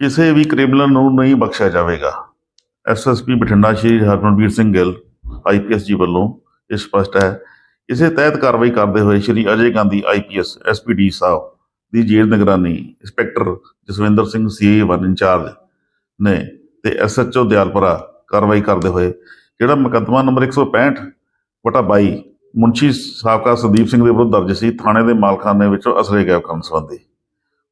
ਕਿਸੇ ਵੀ ਕ੍ਰਿਮੀਨਲ ਨੂੰ ਨਹੀਂ ਬਖਸ਼ਿਆ ਜਾਵੇਗਾ। ਐਸਐਸਪੀ ਬਠਿੰਡਾ ਸ਼੍ਰੀ ਹਰਮਨਵੀਰ ਸਿੰਘ ਗਿੱਲ ਆਈਪੀਐਸ ਜੀ ਵੱਲੋਂ ਇਹ ਸਪਸ਼ਟ ਹੈ। ਇਸੇ ਤਹਿਤ ਕਾਰਵਾਈ ਕਰਦੇ ਹੋਏ ਸ਼੍ਰੀ ਅਜੇ ਗਾਂਧੀ ਆਈਪੀਐਸ ਐਸਪੀਡੀ ਸਾਹਿਬ ਦੀ ਜੇਲ੍ਹ ਨਿਗਰਾਨੀ inspector Jaswinder Singh CA one in charge ਨੇ ਤੇ ਐਸਐਚਓ ਦਿਆਲਪੁਰਾ ਕਾਰਵਾਈ ਕਰਦੇ ਹੋਏ ਜਿਹੜਾ ਮੁਕੱਦਮਾ ਨੰਬਰ 165 ਵਟਾ 22 ਮੁਨਸ਼ੀ ਸਾਬਕਾ ਸੰਦੀਪ ਸਿੰਘ ਦੇ ਵਿਰੁੱਧ ਦਰਜ ਸੀ, ਥਾਣੇ ਦੇ ਮਾਲਖਾਨੇ ਵਿੱਚੋਂ ਅਸਲੇ ਗਾਇਬ ਕਰਨ ਸੰਬੰਧੀ।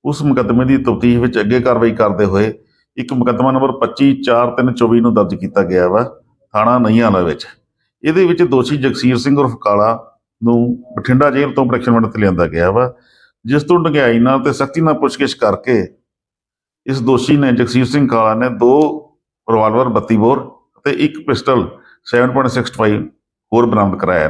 ਉਸ ਮੁਕੱਦਮੇ ਦੀ ਤਫਤੀਸ਼ ਵਿੱਚ ਅੱਗੇ ਕਾਰਵਾਈ ਕਰਦੇ ਹੋਏ ਇੱਕ ਮੁਕੱਦਮਾ ਨੰਬਰ 25/4/3/24 ਨੂੰ ਦਰਜ ਕੀਤਾ ਗਿਆ ਵਾ, ਥਾਣਾ ਨਈਆਂਵਾਲਾ ਵਿੱਚ। ਇਹਦੇ ਵਿੱਚ ਦੋਸ਼ੀ ਜਗਸੀਰ ਸਿੰਘ ਉਰਫ ਕਾਲਾ ਨੂੰ ਬਠਿੰਡਾ ਜੇਲ੍ਹ ਤੋਂ ਪ੍ਰੋਟੈਕਸ਼ਨ ਵਾਰੰਟ ਤੇ ਲਿਆਂਦਾ ਗਿਆ ਵਾ, ਜਿਸ ਤੋਂ ਡੰਗਾਈ ਨਾਲ ਤੇ ਸਖਤੀ ਨਾਲ ਪੁੱਛਗਿੱਛ ਕਰਕੇ ਇਸ ਦੋਸ਼ੀ ਨੇ ਜਗਸੀਰ ਸਿੰਘ ਕਾਲਾ ਨੇ ਦੋ ਰਿਵਾਲਵਰ 32 ਬੋਰ ਅਤੇ ਇੱਕ ਪਿਸਟਲ 7.65 ਹੋਰ ਬਰਾਮਦ ਕਰਾਇਆ